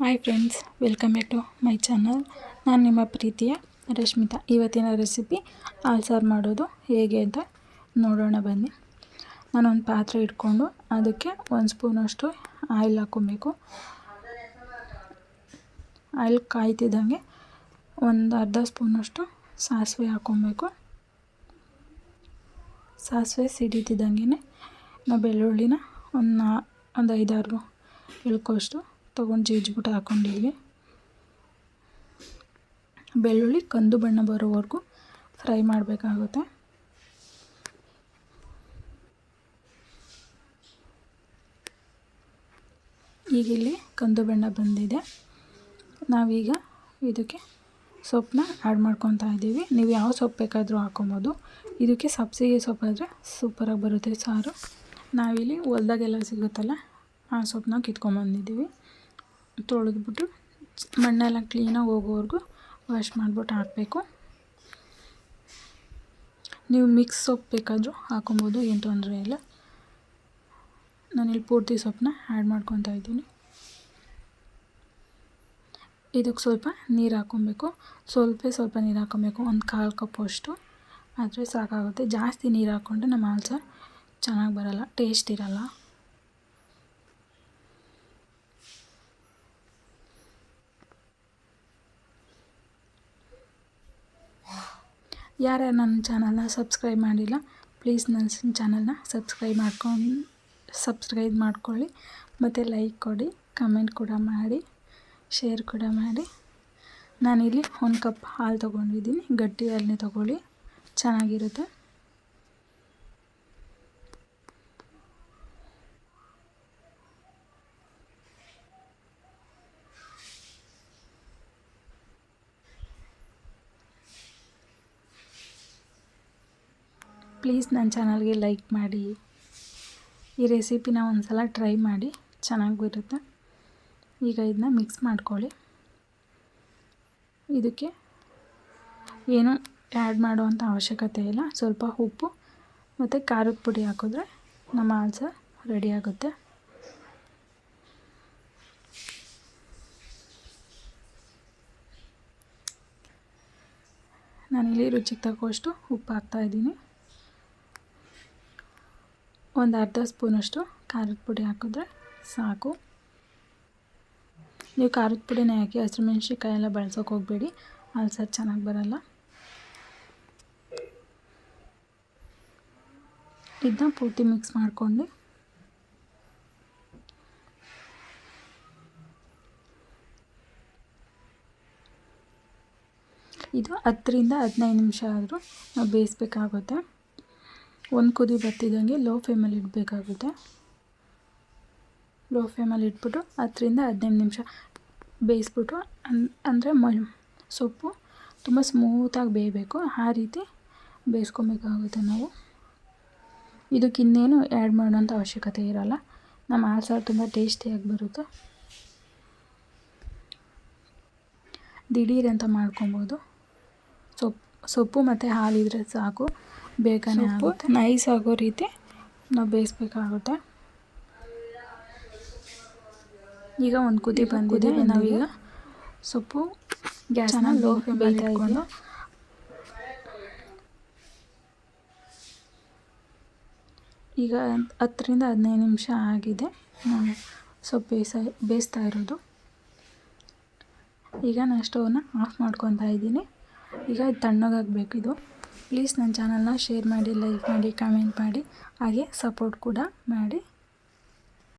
Hi friends welcome back to my channel ನಾನು ನಿಮ್ಮ ಪ್ರೀತಿಯ ರಶ್ಮಿತಾ. ಇವತ್ತಿನ ರೆಸಿಪಿ ಹಾಲು ಮಾಡೋದು ಹೇಗೆ ಅಂತ ನೋಡೋಣ ಬನ್ನಿ. ನಾನೊಂದು ಪಾತ್ರೆ ಇಟ್ಕೊಂಡು ಅದಕ್ಕೆ ಒಂದು ಸ್ಪೂನಷ್ಟು ಆಯಿಲ್ ಹಾಕ್ಕೊಬೇಕು. ಆಯಿಲ್ ಕಾಯ್ತಿದ್ದಂಗೆ ಒಂದು ಅರ್ಧ ಸ್ಪೂನಷ್ಟು ಸಾಸಿವೆ ಹಾಕ್ಕೊಬೇಕು. ಸಾಸಿವೆ ಸಿಡಿತಿದ್ದಂಗೆ ನಾವು ಬೆಳ್ಳುಳ್ಳಿನ ಒಂದು ಒಂದು ಐದಾರು ಇಳ್ಕೋಷ್ಟು ತೊಗೊಂಡು ಜೀಜ್ಬಿಟ್ಟು ಹಾಕ್ಕೊಂಡಿದ್ವಿ ಬೆಳ್ಳುಳ್ಳಿ, ಕಂದು ಬಣ್ಣ ಬರೋವರೆಗೂ ಫ್ರೈ ಮಾಡಬೇಕಾಗುತ್ತೆ. ಈಗ ಇಲ್ಲಿ ಕಂದು ಬಣ್ಣ ಬಂದಿದೆ. ನಾವೀಗ ಇದಕ್ಕೆ ಸೊಪ್ಪನ್ನ ಆ್ಯಡ್ ಮಾಡ್ಕೊತಾ ಇದ್ದೀವಿ. ನೀವು ಯಾವ ಸೊಪ್ಪು ಬೇಕಾದರೂ ಹಾಕೊಬೋದು. ಇದಕ್ಕೆ ಸಬ್ಸಿಗೆ ಸೊಪ್ಪಾದರೆ ಸೂಪರಾಗಿ ಬರುತ್ತೆ ಸಾರು. ನಾವಿಲ್ಲಿ ಹೊಲ್ದಾಗೆಲ್ಲ ಸಿಗುತ್ತಲ್ಲ, ಆ ಸೊಪ್ಪನ್ನ ಕಿತ್ಕೊಂಬಂದಿದ್ದೀವಿ ತೊಳೆದ್ಬಿಟ್ಟು ಮಣ್ಣೆಲ್ಲ ಕ್ಲೀನಾಗಿ ಹೋಗೋವರೆಗೂ ವಾಶ್ ಮಾಡಿಬಿಟ್ಟು ಹಾಕಬೇಕು. ನೀವು ಮಿಕ್ಸ್ ಸೊಪ್ಪು ಬೇಕಾದರೂ ಹಾಕೊಬೋದು, ಏನು ತೊಂದರೆ ಇಲ್ಲ. ನಾನಿಲ್ಲಿ ಪೂರ್ತಿ ಸೊಪ್ಪನ್ನ ಆ್ಯಡ್ ಮಾಡ್ಕೊತಾ ಇದ್ದೀನಿ. ಇದಕ್ಕೆ ಸ್ವಲ್ಪ ನೀರು ಹಾಕ್ಕೊಬೇಕು ಸ್ವಲ್ಪ ಸ್ವಲ್ಪ ನೀರು ಹಾಕ್ಕೊಬೇಕು ಒಂದು ಕಾಲು ಕಪ್ ಅಷ್ಟು. ಆದರೆ ಸಾಕಾಗುತ್ತೆ. ಜಾಸ್ತಿ ನೀರು ಹಾಕ್ಕೊಂಡ್ರೆ ನಮ್ಮ ಆಲ್ಸರ್ ಸಾರು ಚೆನ್ನಾಗಿ ಬರಲ್ಲ ಟೇಸ್ಟ್ ಇರೋಲ್ಲ. ಯಾರ್ಯಾರು ನನ್ನ ಚಾನಲ್ನ ಸಬ್ಸ್ಕ್ರೈಬ್ ಮಾಡಿಲ್ಲ, ಪ್ಲೀಸ್ ನನ್ನ ಚಾನಲ್ನ ಸಬ್ಸ್ಕ್ರೈಬ್ ಮಾಡ್ಕೊಂಡು, ಸಬ್ಸ್ಕ್ರೈಬ್ ಮಾಡ್ಕೊಳ್ಳಿ. ಮತ್ತು ಲೈಕ್ ಕೊಡಿ, ಕಮೆಂಟ್ ಕೂಡ ಮಾಡಿ, ಶೇರ್ ಕೂಡ ಮಾಡಿ. ನಾನಿಲ್ಲಿ ಒಂದು ಕಪ್ ಹಾಲು ತೊಗೊಂಡಿದ್ದೀನಿ, ಗಟ್ಟಿ ಹಾಲನ್ನೇ ತೊಗೊಳ್ಳಿ. ಚೆನ್ನಾಗಿರುತ್ತೆ. ಪ್ಲೀಸ್ ನನ್ನ ಚಾನಲ್ಗೆ ಲೈಕ್ ಮಾಡಿ. ಈ ರೆಸಿಪಿನ ಒಂದು ಸಲ ಟ್ರೈ ಮಾಡಿ. ಚೆನ್ನಾಗಿ ಬರುತ್ತೆ ಈಗ ಇದನ್ನ ಮಿಕ್ಸ್ ಮಾಡ್ಕೊಳ್ಳಿ. ಇದಕ್ಕೆ ಏನು ಆ್ಯಡ್ ಮಾಡುವಂಥ ಅವಶ್ಯಕತೆ ಇಲ್ಲ. ಸ್ವಲ್ಪ ಉಪ್ಪು ಮತ್ತು ಖಾರದ ಪುಡಿ ಹಾಕಿದ್ರೆ ನಮ್ಮ ಆಲ್ಸ ರೆಡಿ ಆಗುತ್ತೆ. ನಾನಿಲ್ಲಿ ರುಚಿಗೆ ತಗೋಷ್ಟು ಉಪ್ಪು ಹಾಕ್ತಾಯಿದ್ದೀನಿ ಒಂದು ಅರ್ಧ ಸ್ಪೂನಷ್ಟು ಖಾರದ ಪುಡಿ ಹಾಕಿದ್ರೆ ಸಾಕು. ನೀವು ಖಾರದ ಪುಡಿನೇ ಹಾಕಿ ಹಸಿಮೆಣ್ಸಿಕಾಯಿ ಎಲ್ಲ ಬಳಸೋಕೆ ಹೋಗಬೇಡಿ, ಅಲ್ಸರ್ ಚೆನ್ನಾಗಿ ಬರಲ್ಲ. ಇದನ್ನ ಪೂರ್ತಿ ಮಿಕ್ಸ್ ಮಾಡ್ಕೊಂಡು ಇದು ಹತ್ತರಿಂದ ಹದಿನೈದು ನಿಮಿಷ ಆದರೂ ನಾವು ಬೇಯಿಸ್ಬೇಕಾಗುತ್ತೆ. ಒಂದು ಕುದಿ ಬರ್ತಿದ್ದಂಗೆ ಲೋ ಫ್ಲೇಮಲ್ಲಿ ಇಡಬೇಕಾಗುತ್ತೆ. ಲೋ ಫ್ಲೇಮಲ್ಲಿ ಇಟ್ಬಿಟ್ಟು ಹತ್ತರಿಂದ ಹದಿನೈದು ನಿಮಿಷ ಬೇಯಿಸ್ಬಿಟ್ಟು ಅಂದರೆ ಮ, ಸೊಪ್ಪು ತುಂಬ ಸ್ಮೂತಾಗಿ ಬೇಯಬೇಕು. ಆ ರೀತಿ ಬೇಯಿಸ್ಕೊಬೇಕಾಗುತ್ತೆ ನಾವು. ಇದಕ್ಕೆ ಇನ್ನೇನು ಆ್ಯಡ್ ಮಾಡೋಂಥ ಅವಶ್ಯಕತೆ ಇರೋಲ್ಲ. ನಮ್ಮ ಆ ಸಾರು ತುಂಬ ಟೇಸ್ಟಿಯಾಗಿ ಬರುತ್ತೆ. ದಿಢೀರ್ ಅಂತ ಮಾಡ್ಕೊಬೋದು. ಸೊಪ್ಪು ಸೊಪ್ಪು ಮತ್ತು ಹಾಲಿದ್ರೆ ಸಾಕು. ಬೇಗನೆ ಆಗುತ್ತೆ. ನೈಸ್ ಆಗೋ ರೀತಿ ನಾವು ಬೇಯಿಸ್ಬೇಕಾಗುತ್ತೆ. ಈಗ ಒಂದು ಕುದಿ ಬಂದಿದೆ. ನಾವೀಗ ಸೊಪ್ಪು ಗ್ಯಾಸನ್ನ ಲೋ ಫ್ಲೇಮ್ ಇಟ್ಕೊಂಡು ಈಗ ಹತ್ತರಿಂದ ಹದಿನೈದು ನಿಮಿಷ ಆಗಿದೆ. ಸೊಪ್ಪು ಬೇಯಿಸ ಬೇಯಿಸ್ತಾ ಇರೋದು. ಈಗ ನಾನು ಸ್ಟವ್ನ ಆಫ್ ಮಾಡ್ಕೊತಾ ಇದ್ದೀನಿ. ಈಗ ತಣ್ಣಗಾಗಬೇಕಿದು ಇದು. ಪ್ಲೀಸ್ ನನ್ನ ಚಾನಲ್ನ ಶೇರ್ ಮಾಡಿ ಲೈಕ್ ಮಾಡಿ ಕಮೆಂಟ್ ಮಾಡಿ ಹಾಗೆ ಸಪೋರ್ಟ್ ಕೂಡ ಮಾಡಿ.